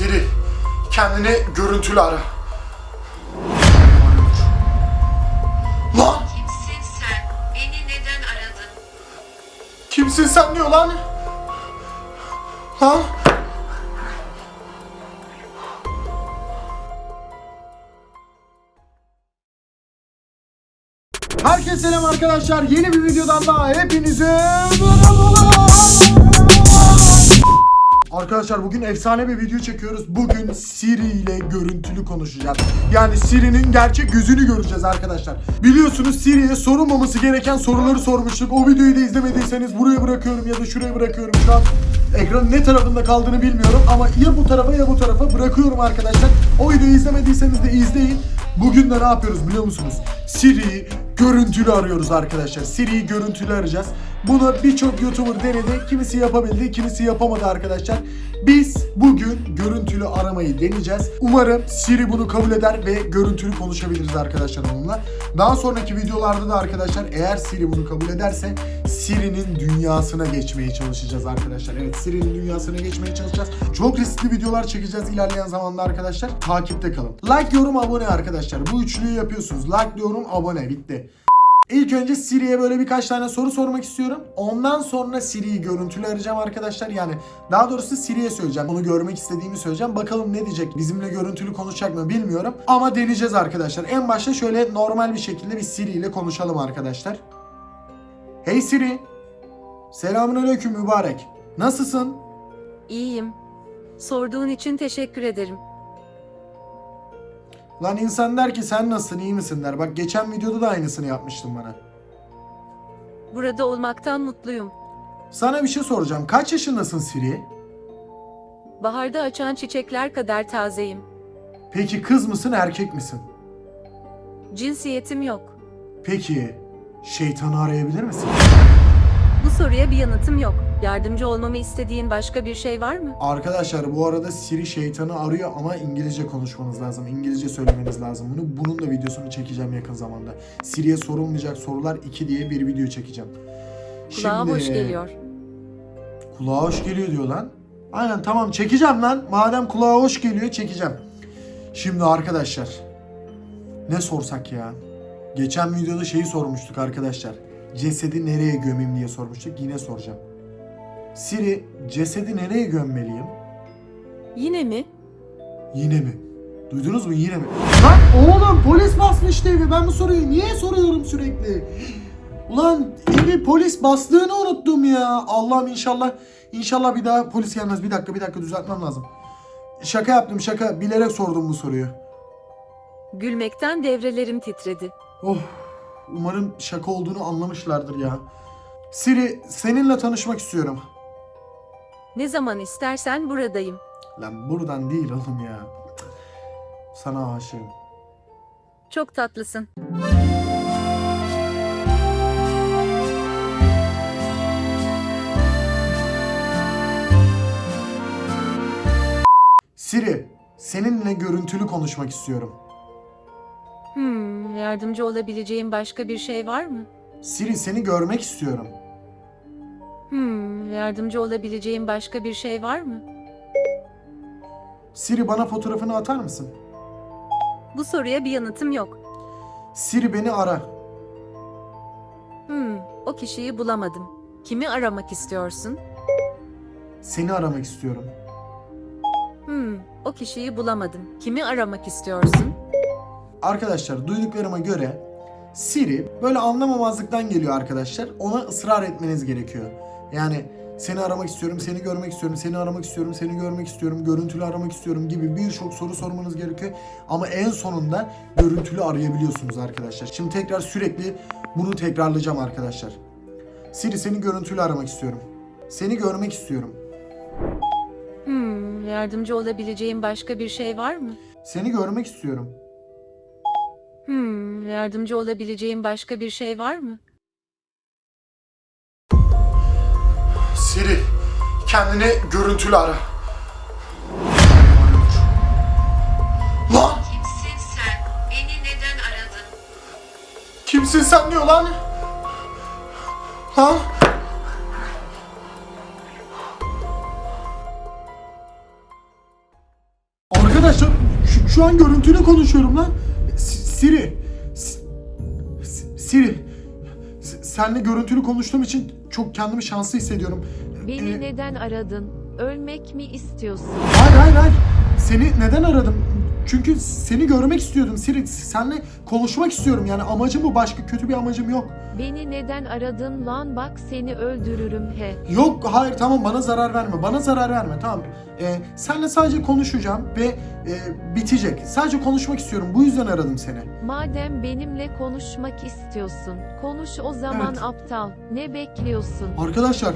Siri, kendini görüntülü ara. Lan! Kimsin sen? Beni neden aradın? Kimsin sen diyor lan? Lan! Herkese selam arkadaşlar. Yeni bir videodan daha hepinize merhabalar. Arkadaşlar bugün efsane bir video çekiyoruz. Bugün Siri ile görüntülü konuşacağız. Yani Siri'nin gerçek yüzünü göreceğiz arkadaşlar. Biliyorsunuz Siri'ye sorulmaması gereken soruları sormuştuk. O videoyu da izlemediyseniz buraya bırakıyorum ya da şuraya bırakıyorum. Şu an ekranın ne tarafında kaldığını bilmiyorum ama ya bu tarafa ya bu tarafa bırakıyorum arkadaşlar. O videoyu izlemediyseniz de izleyin. Bugün de ne yapıyoruz biliyor musunuz? Siri'yi görüntülü arıyoruz arkadaşlar. Siri'yi görüntülü arayacağız. Bunu birçok YouTuber denedi. Kimisi yapabildi, kimisi yapamadı arkadaşlar. Biz bugün görüntülü aramayı deneyeceğiz. Umarım Siri bunu kabul eder ve görüntülü konuşabiliriz arkadaşlar onunla. Daha sonraki videolarda da arkadaşlar eğer Siri bunu kabul ederse Siri'nin dünyasına geçmeye çalışacağız arkadaşlar. Evet Siri'nin dünyasına geçmeye çalışacağız. Çok riskli videolar çekeceğiz ilerleyen zamanda arkadaşlar. Takipte kalın. Like, yorum, abone arkadaşlar. Bu üçlüyü yapıyorsunuz. Like, yorum, abone. Bitti. İlk önce Siri'ye böyle birkaç tane soru sormak istiyorum. Ondan sonra Siri'yi görüntülü arayacağım arkadaşlar. Yani daha doğrusu Siri'ye söyleyeceğim. Onu görmek istediğimi söyleyeceğim. Bakalım ne diyecek? Bizimle görüntülü konuşacak mı bilmiyorum. Ama deneyeceğiz arkadaşlar. En başta şöyle normal bir şekilde bir Siri ile konuşalım arkadaşlar. Hey Siri. Selamünaleyküm mübarek. Nasılsın? İyiyim. Sorduğun için teşekkür ederim. Lan insan der ki sen nasılsın iyi misin der. Bak geçen videoda da aynısını yapmıştın bana. Burada olmaktan mutluyum. Sana bir şey soracağım. Kaç yaşındasın Siri? Baharda açan çiçekler kadar tazeyim. Peki kız mısın erkek misin? Cinsiyetim yok. Peki şeytanı arayabilir misin? Bu soruya bir yanıtım yok. Yardımcı olmamı istediğin başka bir şey var mı? Arkadaşlar bu arada Siri şeytanı arıyor ama İngilizce konuşmanız lazım. İngilizce söylemeniz lazım bunu. Bunun da videosunu çekeceğim yakın zamanda. Siri'ye sorulmayacak sorular 2 diye bir video çekeceğim. Kulağa hoş geliyor. Kulağa hoş geliyor diyor lan. Aynen tamam çekeceğim lan. Madem kulağa hoş geliyor çekeceğim. Şimdi arkadaşlar. Ne sorsak ya? Geçen videoda şeyi sormuştuk arkadaşlar. Cesedi nereye gömeyim diye sormuştuk. Yine soracağım. Siri cesedi nereye gömmeliyim? Yine mi? Yine mi? Duydunuz mu yine mi? Lan oğlum polis basmıştı evi. Ben bu soruyu niye soruyorum sürekli? Ulan evi polis bastığını unuttum ya. Allah'ım inşallah inşallah bir daha polis gelmez. Bir dakika bir dakika düzeltmem lazım. Şaka yaptım şaka. Bilerek sordum bu soruyu. Gülmekten devrelerim titredi. Oh umarım şaka olduğunu anlamışlardır ya. Siri seninle tanışmak istiyorum. Ne zaman istersen buradayım. Lan buradan değil oğlum ya. Sana aşığım. Çok tatlısın. Siri seninle görüntülü konuşmak istiyorum. Hmm, yardımcı olabileceğim başka bir şey var mı? Siri seni görmek istiyorum. Hmm, yardımcı olabileceğim başka bir şey var mı? Siri bana fotoğrafını atar mısın? Bu soruya bir yanıtım yok. Siri beni ara. Hmm, o kişiyi bulamadım. Kimi aramak istiyorsun? Seni aramak istiyorum. Hmm, o kişiyi bulamadım. Kimi aramak istiyorsun? Arkadaşlar duyduklarıma göre Siri böyle anlamamazlıktan geliyor arkadaşlar. Ona ısrar etmeniz gerekiyor. Yani seni aramak istiyorum, seni görmek istiyorum, seni aramak istiyorum, seni görmek istiyorum, görüntülü aramak istiyorum gibi birçok soru sormanız gerekiyor. Ama en sonunda görüntülü arayabiliyorsunuz arkadaşlar. Şimdi tekrar sürekli bunu tekrarlayacağım arkadaşlar. Siri seni görüntülü aramak istiyorum. Seni görmek istiyorum. Hmm, yardımcı olabileceğim başka bir şey var mı? Seni görmek istiyorum. Hmm, yardımcı olabileceğim başka bir şey var mı? Siri kendini görüntülü ara. Lan Kimsin sen? Beni neden aradın? kimsin sen diyor lan? Ha? Arkadaşlar şu, şu an görüntülü konuşuyorum lan. S- Siri. S- Siri. S- Seninle görüntülü konuştuğum için çok kendimi şanslı hissediyorum. Beni Ee, neden aradın? Ölmek mi istiyorsun? Hayır hayır hayır. Seni neden aradım? Çünkü seni görmek istiyordum Siri. Seninle konuşmak istiyorum. Yani amacım bu. Başka kötü bir amacım yok. Beni neden aradın lan bak seni öldürürüm he. Yok hayır tamam bana zarar verme. Bana zarar verme tamam. Ee, seninle sadece konuşacağım ve e, bitecek. Sadece konuşmak istiyorum. Bu yüzden aradım seni. Madem benimle konuşmak istiyorsun, konuş o zaman Evet. aptal. Ne bekliyorsun? Arkadaşlar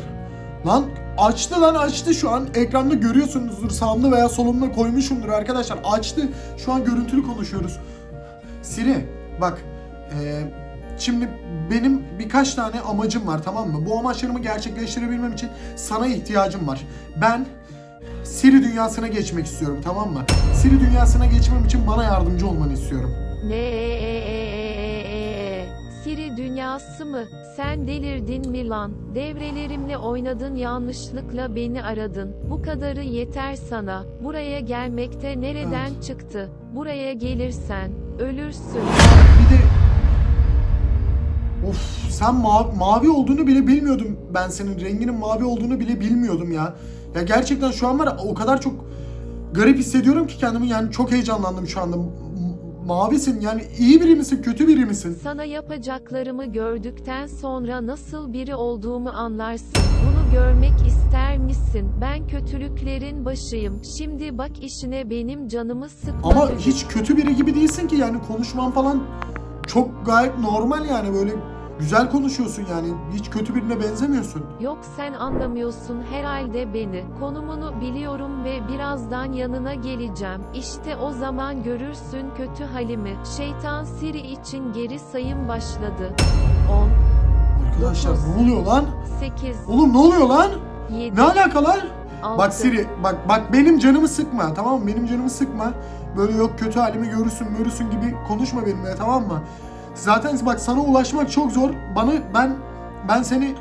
lan açtı lan açtı. Şu an ekranda görüyorsunuzdur. Sağımda veya solumda koymuşumdur arkadaşlar. Açtı. Şu an görüntülü konuşuyoruz. Siri bak eee, şimdi benim birkaç tane amacım var tamam mı? Bu amaçlarımı gerçekleştirebilmem için sana ihtiyacım var. Ben Siri dünyasına geçmek istiyorum tamam mı? Siri dünyasına geçmem için bana yardımcı olmanı istiyorum. Ne e e e. Dünyası mı? Sen delirdin mi lan? Devrelerimle oynadın yanlışlıkla beni aradın. Bu kadarı yeter sana. Buraya gelmekte nereden çıktı? Buraya gelirsen ölürsün. Bir de Of sen mavi, mavi olduğunu bile bilmiyordum ben senin renginin mavi olduğunu bile bilmiyordum ya. Ya gerçekten şu an var o kadar çok garip hissediyorum ki kendimi yani çok heyecanlandım şu anda. Mavisin yani iyi biri misin kötü biri misin? Sana yapacaklarımı gördükten sonra nasıl biri olduğumu anlarsın. Bunu görmek ister misin? Ben kötülüklerin başıyım. Şimdi bak işine benim canımı sıkma. Ama hiç kötü biri gibi değilsin ki yani konuşman falan çok gayet normal yani böyle güzel konuşuyorsun yani hiç kötü birine benzemiyorsun. Yok sen anlamıyorsun herhalde beni. Konumunu biliyorum ve birazdan yanına geleceğim. İşte o zaman görürsün kötü halimi. Şeytan Siri için geri sayım başladı. 10, Arkadaşlar ne oluyor lan? 8, Oğlum ne oluyor lan? 7, Ne alaka lan? 6, Bak Siri bak bak benim canımı sıkma tamam mı? Benim canımı sıkma. Böyle yok kötü halimi görürsün görürsün gibi konuşma benimle tamam mı? Zaten bak sana ulaşmak çok zor. Bana ben ben seni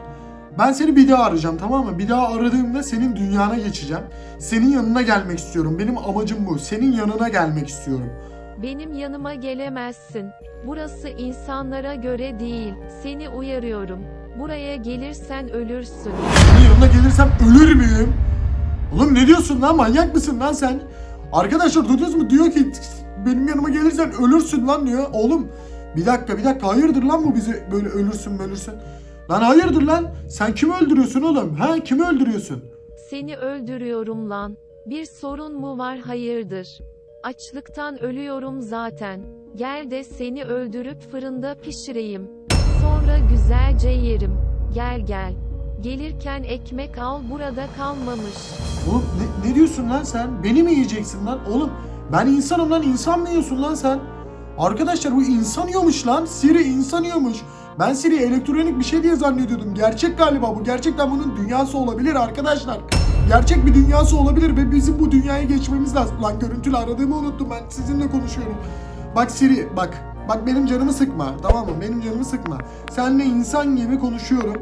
ben seni bir daha arayacağım tamam mı? Bir daha aradığımda senin dünyana geçeceğim. Senin yanına gelmek istiyorum. Benim amacım bu. Senin yanına gelmek istiyorum. Benim yanıma gelemezsin. Burası insanlara göre değil. Seni uyarıyorum. Buraya gelirsen ölürsün. Senin yanına gelirsem ölür müyüm? Oğlum ne diyorsun lan manyak mısın lan sen? Arkadaşlar duydunuz mu diyor ki benim yanıma gelirsen ölürsün lan diyor. Oğlum bir dakika bir dakika hayırdır lan bu bizi böyle ölürsün ölürsün. Lan hayırdır lan? Sen kimi öldürüyorsun oğlum? Ha kimi öldürüyorsun? Seni öldürüyorum lan. Bir sorun mu var hayırdır? Açlıktan ölüyorum zaten. Gel de seni öldürüp fırında pişireyim. Sonra güzelce yerim. Gel gel. Gelirken ekmek al burada kalmamış. Oğlum ne, ne diyorsun lan sen? Beni mi yiyeceksin lan? Oğlum ben insanım lan insan mı yiyorsun lan sen? Arkadaşlar bu insan yiyormuş lan. Siri insan yiyormuş. Ben Siri elektronik bir şey diye zannediyordum. Gerçek galiba bu. Gerçekten bunun dünyası olabilir arkadaşlar. Gerçek bir dünyası olabilir ve bizim bu dünyaya geçmemiz lazım. Lan görüntülü aradığımı unuttum ben sizinle konuşuyorum. Bak Siri bak. Bak benim canımı sıkma tamam mı? Benim canımı sıkma. Seninle insan gibi konuşuyorum.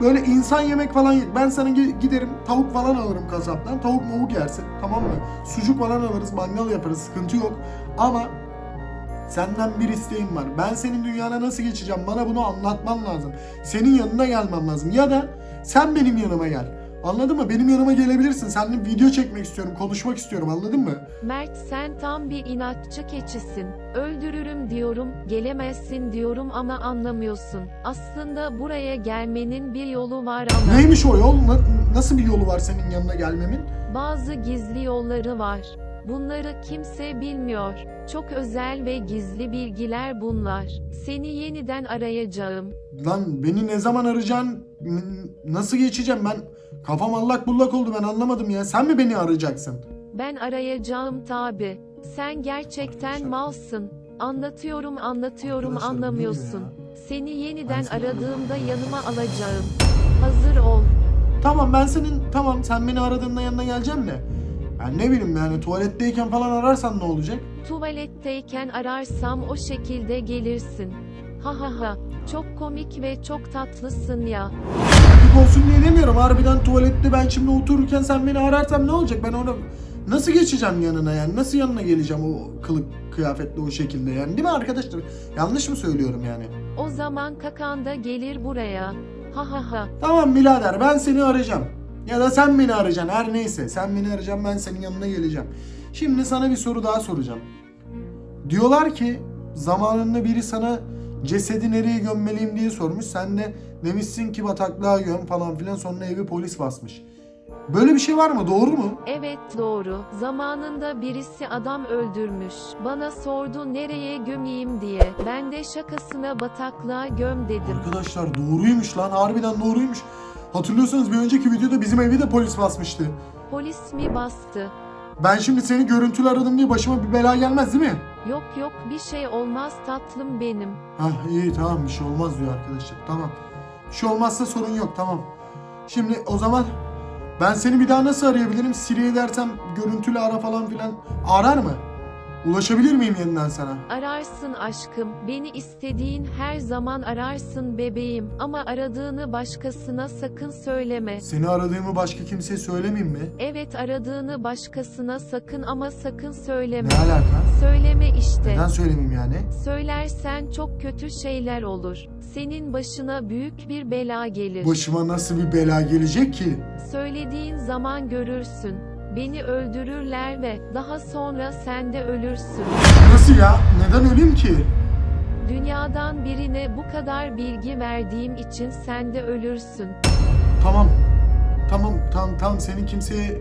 Böyle insan yemek falan ye- ben sana gi- giderim tavuk falan alırım kasaptan. Tavuk mavuk yersin tamam mı? Sucuk falan alırız mangal yaparız sıkıntı yok. Ama senden bir isteğim var. Ben senin dünyana nasıl geçeceğim bana bunu anlatman lazım. Senin yanına gelmem lazım. Ya da sen benim yanıma gel. Anladın mı? Benim yanıma gelebilirsin. Seninle video çekmek istiyorum, konuşmak istiyorum. Anladın mı? Mert sen tam bir inatçı keçisin. Öldürürüm diyorum, gelemezsin diyorum ama anlamıyorsun. Aslında buraya gelmenin bir yolu var ama Neymiş o yol? Na- nasıl bir yolu var senin yanına gelmemin? bazı gizli yolları var. Bunları kimse bilmiyor. Çok özel ve gizli bilgiler bunlar. Seni yeniden arayacağım. Lan beni ne zaman arayacaksın? Nasıl geçeceğim ben? Kafam allak bullak oldu ben anlamadım ya. Sen mi beni arayacaksın? Ben arayacağım tabi. Sen gerçekten malsın. Anlatıyorum anlatıyorum Arkadaşlar, anlamıyorsun. Seni yeniden seni aradığımda yanıma alacağım. Hazır ol. Tamam ben senin tamam sen beni aradığında yanına geleceğim de. Ben ne bileyim yani tuvaletteyken falan ararsan ne olacak? Tuvaletteyken ararsam o şekilde gelirsin. Ha ha ha. Çok komik ve çok tatlısın ya. Komik olsun diye demiyorum. Harbiden tuvalette ben şimdi otururken sen beni ararsan ne olacak? Ben orada Nasıl geçeceğim yanına yani? Nasıl yanına geleceğim o kılık kıyafetle o şekilde yani? Değil mi arkadaşlar? Yanlış mı söylüyorum yani? O zaman kakan da gelir buraya. Ha ha ha. Tamam birader ben seni arayacağım. Ya da sen beni arayacaksın her neyse. Sen beni arayacaksın ben senin yanına geleceğim. Şimdi sana bir soru daha soracağım. Diyorlar ki zamanında biri sana cesedi nereye gömmeliyim diye sormuş. Sen de demişsin ki bataklığa göm falan filan sonra evi polis basmış. Böyle bir şey var mı? Doğru mu? Evet doğru. Zamanında birisi adam öldürmüş. Bana sordu nereye gömeyim diye. Ben de şakasına bataklığa göm dedim. Arkadaşlar doğruymuş lan. Harbiden doğruymuş. Hatırlıyorsanız bir önceki videoda bizim evi de polis basmıştı. Polis mi bastı? Ben şimdi seni görüntülü aradım diye başıma bir bela gelmez değil mi? Yok yok bir şey olmaz tatlım benim. Hah iyi tamam bir şey olmaz diyor arkadaşlar. Tamam. Bir şey olmazsa sorun yok tamam. Şimdi o zaman ben seni bir daha nasıl arayabilirim? Siri'ye dersem görüntülü ara falan filan arar mı? Ulaşabilir miyim yeniden sana? Ararsın aşkım. Beni istediğin her zaman ararsın bebeğim. Ama aradığını başkasına sakın söyleme. Seni aradığımı başka kimseye söylemeyeyim mi? Evet aradığını başkasına sakın ama sakın söyleme. Ne alaka? Söyleme işte. Neden söylemeyeyim yani? Söylersen çok kötü şeyler olur. Senin başına büyük bir bela gelir. Başıma nasıl bir bela gelecek ki? Söylediğin zaman görürsün. Beni öldürürler ve daha sonra sen de ölürsün. Nasıl ya? Neden öleyim ki? Dünyadan birine bu kadar bilgi verdiğim için sen de ölürsün. Tamam. Tamam tamam tamam seni kimseye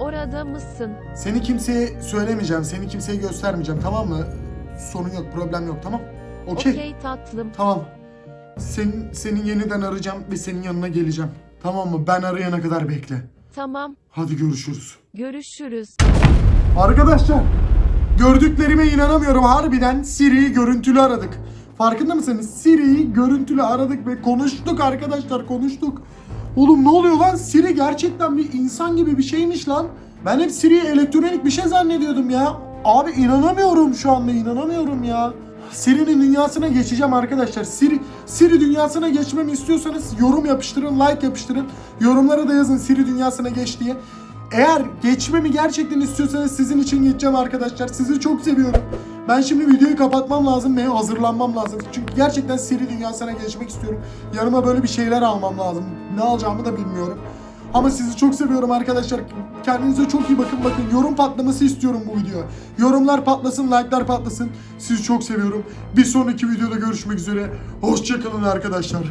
Orada mısın? seni kimseye söylemeyeceğim. Seni kimseye göstermeyeceğim tamam mı? Sorun yok, problem yok tamam? Okey. Okey tatlım. Tamam. Senin senin yeniden arayacağım ve senin yanına geleceğim. Tamam mı? Ben arayana kadar bekle. Tamam. Hadi görüşürüz. Görüşürüz. Arkadaşlar gördüklerime inanamıyorum. Harbiden Siri'yi görüntülü aradık. Farkında mısınız? Siri'yi görüntülü aradık ve konuştuk arkadaşlar konuştuk. Oğlum ne oluyor lan? Siri gerçekten bir insan gibi bir şeymiş lan. Ben hep Siri'yi elektronik bir şey zannediyordum ya. Abi inanamıyorum şu anda inanamıyorum ya. Siri'nin dünyasına geçeceğim arkadaşlar. Siri Siri dünyasına geçmemi istiyorsanız yorum yapıştırın, like yapıştırın. Yorumlara da yazın Siri dünyasına geç diye. Eğer geçmemi gerçekten istiyorsanız sizin için geçeceğim arkadaşlar. Sizi çok seviyorum. Ben şimdi videoyu kapatmam lazım ve hazırlanmam lazım. Çünkü gerçekten Siri dünyasına geçmek istiyorum. Yanıma böyle bir şeyler almam lazım. Ne alacağımı da bilmiyorum. Ama sizi çok seviyorum arkadaşlar. Kendinize çok iyi bakın. Bakın yorum patlaması istiyorum bu videoya. Yorumlar patlasın, like'lar patlasın. Sizi çok seviyorum. Bir sonraki videoda görüşmek üzere. Hoşçakalın arkadaşlar.